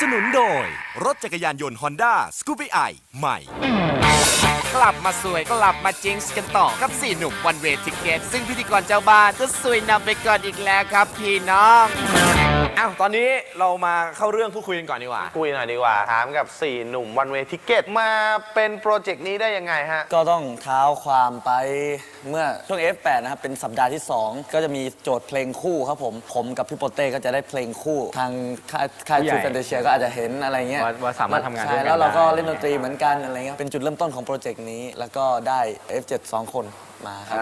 สนุนโดย รถจักรยานยนต์ Honda s c o o p y i ใหม่ กลับมาสวยกลับมาจิงส์กันต่อกับสี่หนุ่มวันเวทิเกตซึ่งพิธีกรเจ้าบ้านก็สวยนำไปก่อนอีกแล้วครับพี่น้อง อ้าวตอนนี้เรามาเข้าเรื่องพูดคุยกันก่อนดีกว่า คุยหน่อยดีกว่าถามกับ 4 หนุ่มวันเวทิเกตมาเป็นโปรเจกต์นี้ได้ยังไงฮะ ก็ต้องเท้าความไปเมื่อช่วง F8 นะครับ เป็นสัปดาห์ที่ 2 ก็จะมีโจทย์เพลงคู่ครับผม ผมกับพี่โปเต้ก็จะได้เพลงคู่ ทางค่ายค่ายผู้ใหญ่ทูแฟนเตเชียก็อาจจะเห็นอะไรเงี้ยว่าว่าสามารถทำงานด้วยใช่กันแล้วเราก็ได้ เล่นดนตรีเหมือนกันอะไรเงี้ยเป็นจุดเริ่มต้นของโปรเจกต์นี้แล้วก็ได้ F7 2คน มาครับ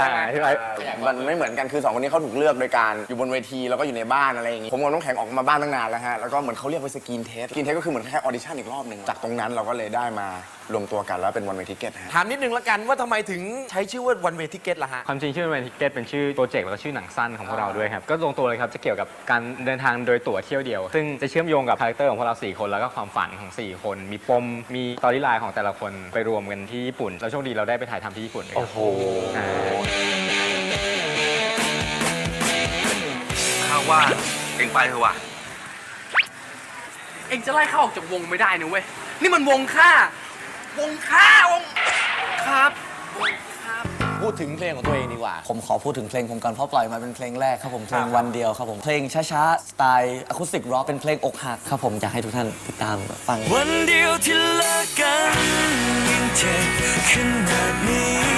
อ่าที่ไรมันไม่เหมือนกันคือสองคนนี้เขาถูกเลือกโดยการอยู่บนเวทีแล้วก็อยู่ในบ้านอะไรอย่างงี้ผมกับน้องแข็งออกมาบ้านตั้งนานแล้วฮะแล้วก็เหมือนเขาเรียกไปสกรีนเทสสกรีนเทสก็คือเหมือนแค่ออดิชั่นอีกรอบหนึ่งจากตรงนั้นเราก็เลยได้มา รวมตัวกันแล้วเป็นวันเวทีเกตฮะ ถามนิดนึงละกันว่าทำไมถึงใช้ชื่อว่าวันเวทิเกตล่ะฮะ ความจริงชื่อเป็นทิเก็ตเป็นชื่อโปรเจกต์แล้วก็ชื่อหนังสั้นของพวกเราด้วยครับ ก็ลงตัวเลยครับ จะเกี่ยวกับการเดินทางโดยตั๋วเที่ยวเดียว ซึ่งจะเชื่อมโยงกับคาแรคเตอร์ของพวกเรา 4 คน แล้วก็ความฝันของ 4 คน มีปม มีตอรี่ไลน์ของแต่ละคนไปรวมกันที่ญี่ปุ่นแล้วโชคดีเราได้ไปถ่ายทำที่ญี่ปุ่นด้วยครับโอ้โหอ่าข้าว่าเองไปเถอะว่ะ เองจะไล่เข้าออกจากวงไม่ได้นะเว้ย นี่มันวงข้า วงข้าวงครับ พูดถึงเพลงของตัวเองดีกว่า ผมขอพูดถึงเพลงผมก่อนเพราะปล่อยมาเป็นเพลงแรกครับผมเพลงวันเดียวครับผมเพลงช้าๆสไตล์อะคูสติกร็อกเป็นเพลงอกหักครับผมอยากให้ทุกท่านติดตามฟัง วันเดียวที่เลิกกันยังเจ็บขนาดนี้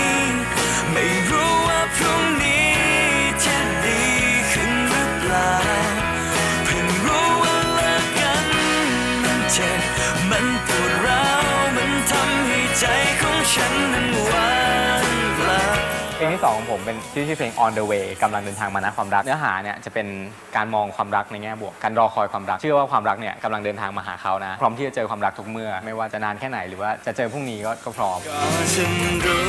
ฉันนั้นหวานเปล่าเพลงที่สองของผมเป็นชื่อชื่อเพลง On the Way กำลังเดินทางมานะความรัก เนื้อหาเนี่ยจะเป็นการมองความรักในแง่บวก การรอคอยความรัก เชื่อว่าความรักเนี่ยกำลังเดินทางมาหาเขานะ พร้อมที่จะเจอความรักทุกเมื่อ ไม่ว่าจะนานแค่ไหนหรือว่าจะเจอพรุ่งนี้ก็ก็พร้อม ก็ฉันรู้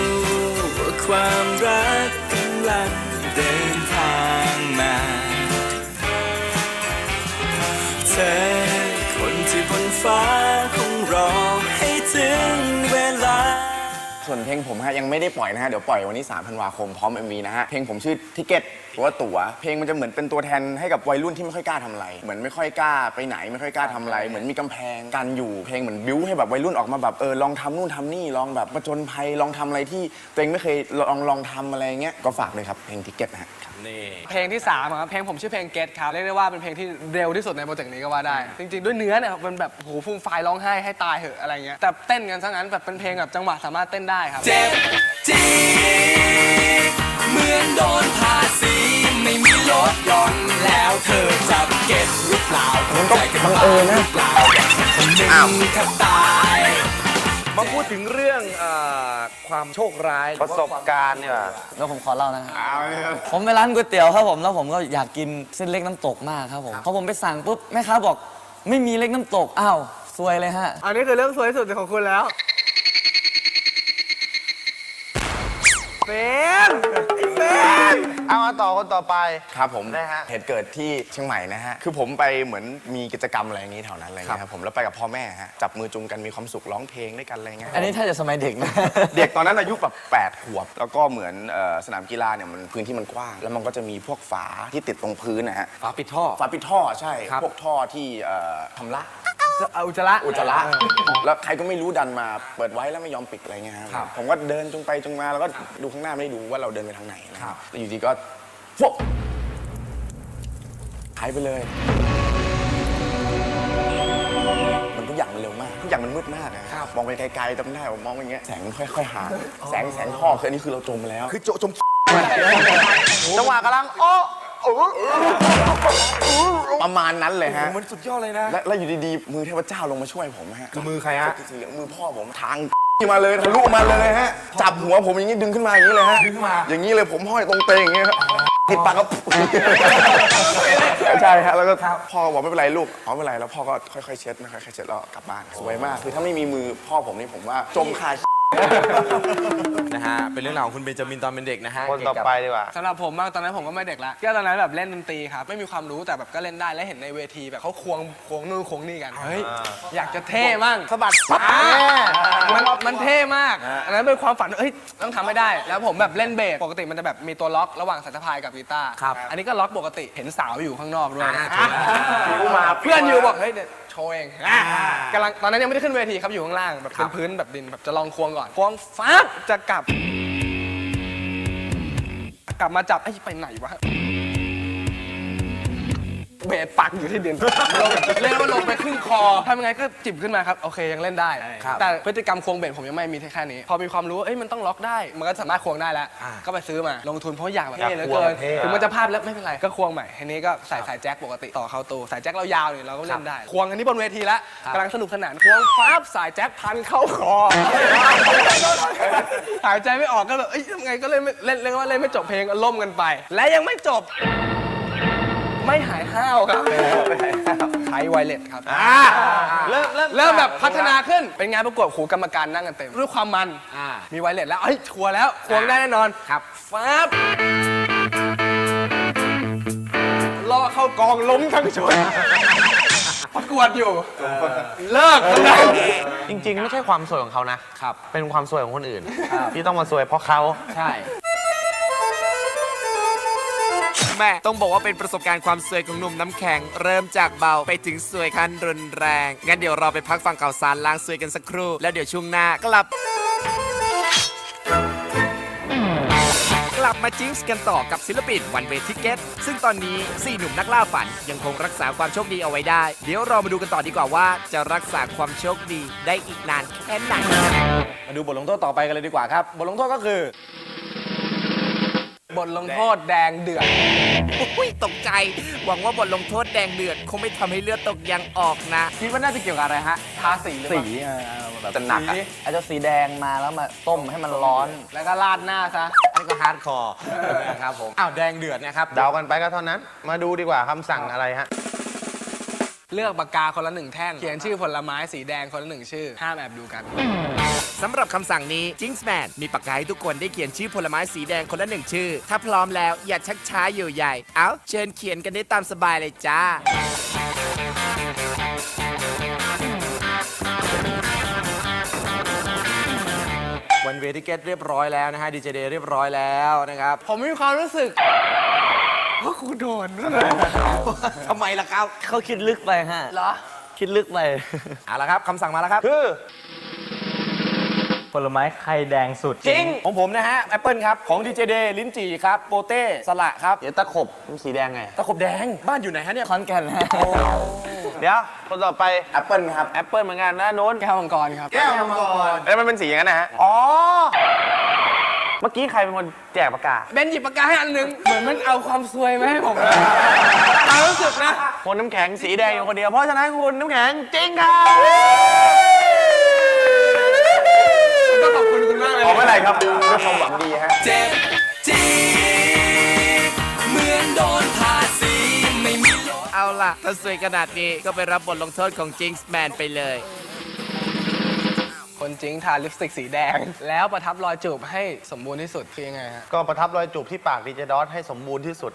ว่าความรักกำลังเดินทาง ส่วนเพลงผมฮะยังไม่ได้ปล่อยนะฮะ เดี๋ยวปล่อยวันที่3ธันวาคมพร้อม MV นะฮะ เพลงผมชื่อทิเก็ต หรือว่าตั๋วเพลงมันจะเหมือนเป็นตัวแทนให้กับวัยรุ่นที่ไม่ค่อยกล้าทำอะไร เหมือนไม่ค่อยกล้าไปไหนไม่ค่อยกล้าทำอะไร เหมือนมีกำแพงการอยู่ เพลงเหมือนบิ้วให้แบบวัยรุ่นออกมาแบบเออลองทำนู่นทำนี่ลองแบบประจนภัยลองทำอะไรที่ตัวเองไม่เคยลองลองทำอะไรเงี้ยก็ฝากเลยครับเพลงทิเก็ตนะฮะ นี่เพลงที่3ครับเพลงผมชื่อเพลง Get ครับเรียกได้ว่าเป็นเพลงที่เร็วที่สุดในโปรเจกต์นี้ก็ว่าได้ จริง ๆ ด้วยเนื้อเนี่ยมันแบบโหฟูมไฟายร้องไห้ให้ตายเหอะอะไรเงี้ยแต่เต้นกันซะงั้นแบบเป็นเพลงแบบจังหวะสามารถเต้นได้ครับ เจ็บจี๊ดเหมือนโดนภาษี ไม่มีลดหย่อนแล้วเธอจะเก็ตหรือเปล่ามันก็บังเอิญนะเปล่าคนหนึ่งแทบตายมาพูดถึงเรื่องเอ่อความโชคร้ายประสบการณ์เนี่ยแล้วผมขอเล่านะครับผมไปร้านก๋วยเตี๋ยวครับผม แล้วผมก็อยากกินเส้นเล็กน้ำตกมากครับผม พอผมไปสั่งปุ๊บแม่ค้าบอกไม่มีเล็กน้ำตก อ้าวซวยเลยฮะ อันนี้คือเรื่องสวยที่สุดของคุณแล้วเฟมเฟม เอามาต่อคนต่อไป ครับผมนะฮะเหตุเกิดที่เชียงใหม่นะฮะคือผมไปเหมือนมีกิจกรรมอะไรอย่างนี้แถวนั้นอะไรอย่างเงี้ยครับผมแล้วไปกับพ่อแม่ฮะจับมือจุงกันมีความสุขร้องเพลงด้วยกันอะไรเงี้ยอันนี้ถ้าจะสมัยเด็กนะ เด็กตอนนั้นอายุแบบ8ขวบ แล้วก็เหมือนเอ่อสนามกีฬาเนี่ยมันพื้นที่มันกว้าง แล้วมันก็จะมีพวกฝาที่ติดตรงพื้นนะฮะฝาปิดท่อฝาปิดท่อใช่ครับพวกท่อที่เอ่อทำละ เอาอุจจาระ อุจจาระแล้วใครก็ไม่รู้ดันมาเปิดไว้แล้วไม่ยอมปิดอะไรเงี้ยครับผมก็เดินจงไปจงมาแล้วก็ดูข้างหน้าไม่ได้ดูว่าเราเดินไปทางไหนนะครับแล้วอยู่ดีก็ฟวบหายไปเลย มันทุกอย่างมันเร็วมาก ทุกอย่างมันมืดมากนะครับมองไปไกลๆจำได้ผมมองไปอย่างเงี้ยแสงมันค่อยๆหายแสงแสงท่อคืออันนี้คือเราจมไปแล้ว คือโจจมจังหวะกำลังโอ้โอ้ ประมาณนั้นเลยฮะ มันสุดยอดเลยนะ และแล้วอยู่ดีๆ มือเทพเจ้าลงมาช่วยผมฮะคือมือใครฮะสีเหลืองมือพ่อผมทาง มาเลยทะลุมาเลยฮะ จับหัวผมอย่างนี้ดึงขึ้นมาอย่างนี้เลยฮะ ดึงขึ้นมา อย่างนี้เลยผมห้อยตรงเตงอย่างนี้ครับติดปากก็ ใช่ฮะแล้วก็พ่อบอกไม่เป็นไรลูกอ๋อไม่เป็นไรแล้วพ่อก็ค่อยๆเช็ดนะค่อยๆเช็ดแล้วกลับบ้านสวยมาก คือถ้าไม่มีมือพ่อผมนี่ผมว่าจมคานะฮะ เป็นเรื่องราวของคุณเบนจามินตอนเป็นเด็กนะฮะคนต่อไปดีกว่าสำหรับผมมากตอนนั้นผมก็ไม่เด็กละก็ตอนนั้นแบบเล่นดนตรีครับไม่มีความรู้แต่แบบก็เล่นได้และเห็นในเวทีแบบเขาควงควงนู่นควงนี่กันเฮ้ยอยากจะเท่มั่งสะบัดอ่ามันมันเท่มากอันนั้นเป็นความฝันเฮ้ยต้องทำให้ได้ แล้วผมแบบเล่นเบสปกติมันจะแบบมีตัวล็อกระหว่างสายสะพายกับกีตาร์ครับอันนี้ก็ล็อกปกติเห็นสาวอยู่ข้างนอกด้วยอ่าอะเพื่อนอยู่บอกเฮ้ยเดี๋ยวโชว์เองอะกำลังตอนนั้นยังไม่ได้ขึ้นเวทีครับอยู่ข้างล่างแบบเป็นพื้นแบบดินแบบจะลองควงก่อนควงฟ้าบจะกลับกลับมาจับไอ้ยไปไหนวะเบสปักอยู่ที่ดินลงเล่นแล้วมันลงไปครึ่งคอทำยังไงก็จิบขึ้นมาครับ โอเคยังเล่นได้แต่พฤติกรรมควงเบสผมยังไม่มีแค่นี้ พอมีความรู้ว่าเอ้ยมันต้องล็อกได้ มันก็สามารถควงได้แล้วก็ไปซื้อมาลงทุนเพราะอยากแบบเท่เหลือเกินถึงมันจะพลาดแล้วไม่เป็นไร ก็ควงใหม่ทีนี้ก็ใส่สายแจ็คปกติต่อเข้าตู้สายแจ็คเรายาวเนี่ยเราก็เล่นได้ ควงอันนี้บนเวทีแล้วกำลังสนุกสนานควงฟ้าบสายแจ็คพันเข้าคอ หายใจไม่ออกก็แบบเอ้ยยังไงก็เล่นไม่เล่นเรียกว่าเล่นไม่จบเพลงก็ล่มกันไป และยังไม่จบ ไม่หายห้าวครับใช้ไวเลสครับเริ่มเริ่มเริ่มแบบพัฒนาขึ้นเป็นงานประกวดหูกรรมการนั่งกันเต็มด้วยความมัน อ่า มีไวเลสแล้วเอ้ยชัวร์แล้วควงได้แน่นอนครับ ฟ้าบล่อเข้ากองล้มทั้งชุด ประกวดอยู่ เลิกกันเลยจริงๆ ไม่ใช่ความสวยของเขานะ ครับ เป็นความสวยของคนอื่น ที่ต้องมาสวยเพราะเขา ใช่ แม่ต้องบอกว่าเป็นประสบการณ์ความสวยของหนุ่มน้ำแข็ง เริ่มจากเบาไปถึงสวยขั้นรุนแรง งั้นเดี๋ยวเราไปพักฟังข่าวสารล้างสวยกันสักครู่ แล้วเดี๋ยวช่วงหน้ากลับ ลับมาจิ้งส์กันต่อกับศิลปินวันเวทิเก็ตซึ่งตอนนี้สี่หนุ่มนักล่าฝันยังคงรักษาความโชคดีเอาไว้ได้ เดี๋ยวเรามาดูกันต่อดีกว่าว่า จะรักษาความโชคดีได้อีกนานแค่ไหน มาดูบทลงโทษต่อไปกันเลยดีกว่าครับ บทลงโทษก็คือ บทลงโทษแดงเดือดอุ้ยตกใจ หวังว่าบทลงโทษแดงเดือด คงไม่ทำให้เลือดตกยังออกนะ คิดว่าน่าจะเกี่ยวกับอะไรฮะทาสีหรือเปสีล่า เออแบบ จะหนักอะสีอาจจะสีแดงมาแล้วมาต้มให้มันร้อน แล้วก็ราดหน้าซะ อันนี้ก็ฮาร์ดคอร์นะครับผม อ้าวแดงเดือดนะครับ เดากันไปก็เท่านั้น มาดูดีกว่าคำสั่งอะไรฮะ เลือกปากกาคนละหนึ่งแท่ง เขียนชื่อผลไม้สีแดงคนละหนึ่งชื่อ ห้ามแอบดูกัน สำหรับคำสั่งนี้จิงส์แมนมีปากกาให้ทุกคนได้เขียนชื่อผลไม้สีแดงคนละหนึ่งชื่อ ถ้าพร้อมแล้วอย่าชักช้าอยู่ใหญ่ เอาเชิญเขียนกันได้ตามสบายเลยจ้า วันเวทิเกตเรียบร้อยแล้วนะฮะดีเจเดย์เรียบร้อยแล้วนะครับ ผมมีความรู้สึกว่ากูโดนทำไมล่ะครับ เขาคิดลึกไปฮะ เหรอ คิดลึกไป เอาละครับคำสั่งมาแล้วครับ คือ ผลไม้ไข่แดงสุดจริง ของผมนะฮะแอปเปิลครับ ของดีเจเดย์ลิ้นจี่ครับ โปเต้ สละครับ เดี๋ยวตะขบมันสีแดงไง ตะขบแดง บ้านอยู่ไหนฮะเนี่ย คอนแก่นฮะเดี๋ยว คนต่อไปแอปเปิลครับ แอปเปิลเหมือนกันนะนู้นแก้วมังกรครับ แก้วมังกรแล้วมันเป็นสีอย่างนั้นนะฮะ อ๋อ เมื่อกี้ใครเป็นคนแจกประกาศเบนหยิบปากกาให้อันหนึงเหมือนมันเอาความซวยมาให้ผมเลยความรู้สึกนะ คนน้ำแข็งสีแดงอยู่คนเดียว เพราะฉะนั้นคุณน้ำแข็งจริงครับ ต้องขอบคุณ คุณมากเลยขอไม่เป็นไรครับด้วยความหวังดีฮะ เจ็บจี๊ดเหมือนโดนภาษีไม่มีลดเอาล่ะ ถ้าสวยขนาดนี้ก็ไปรับบทลงโทษของจิงส์แมนไปเลย คนจริงทาลิปสติกสีแดง แล้วประทับรอยจูบให้สมบูรณ์ที่สุดคือยังไงฮะ ก็ประทับรอยจูบที่ปากดีเจดอสให้สมบูรณ์ที่สุด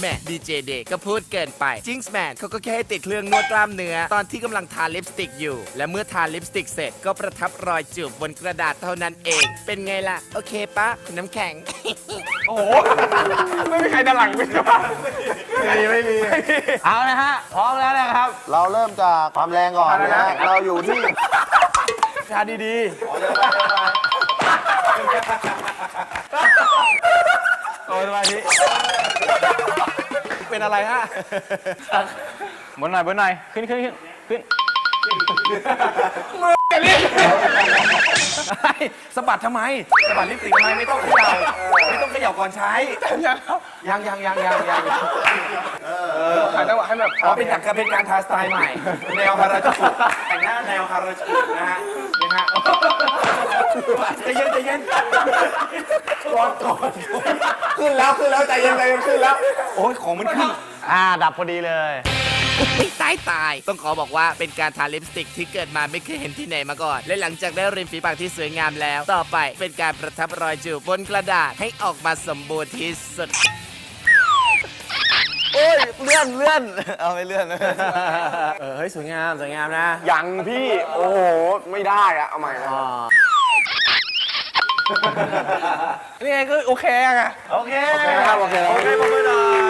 แหม่ดีเจเดก็พูดเกินไปจิงส์แมนเขาก็แค่ให้ติดเครื่องนวดกล้ามเนื้อ ตอนที่กำลังทาลิปสติกอยู่ และเมื่อทาลิปสติกเสร็จก็ประทับรอยจูบบนกระดาษเท่านั้นเอง เป็นไงล่ะ โอเคปะคุณน้ำแข็งไม่มีใครด้านหลังไม่ใช่ไม่มีไม่มี เอานะฮะ พร้อมแล้วนะครับ เราเริ่มจากความแรงก่อนนะฮะเราอยู่ที่ชาดีๆโอ้ยสมาธิ เป็นอะไรฮะ บนหน่อยบนหน่อยขึ้นขึ้นขึ้นขึ้นสะบัดทำไมสะบัดลิปสติกทำไมไม่ต้องเขย่าไม่ต้องเขย่าก่อนใช้ ยังยังยังยังยังขายจังหวะให้แบบอ๋อเป็นการเป็นการทาสไตล์ใหม่ แนวฮาราจูกุแต่งหน้าแนวฮาราจูกุนะฮะนะฮะใจ เย็นใจเย็นก่อนก่อนขึ้นแล้วขึ้นแล้วใจเย็นใจเย็นขึ้นแล้ว โอ้ยของมันขึ้น อ่า ดับพอดีเลยเตายตาย ต้องขอบอกว่าเป็นการทาลิปสติกที่เกิดมาไม่เคยเห็นที่ไหนมาก่อน และหลังจากได้ริมฝีปากที่สวยงามแล้ว ต่อไปเป็นการประทับรอยจูบบนกระดาษให้ออกมาสมบูรณ์ที่สุดโอ้ยเลื่อนเลื่อนเอาไม่เลื่อนเออเฮ้ยสวยงามสวยงามนะ ยังพี่ โอ้โห ไม่ได้อะเอาใหม่นะ นี่ไงก็โอเคอะ โอเคโอเคครับโอเคครับ โอเคผมไม่ได้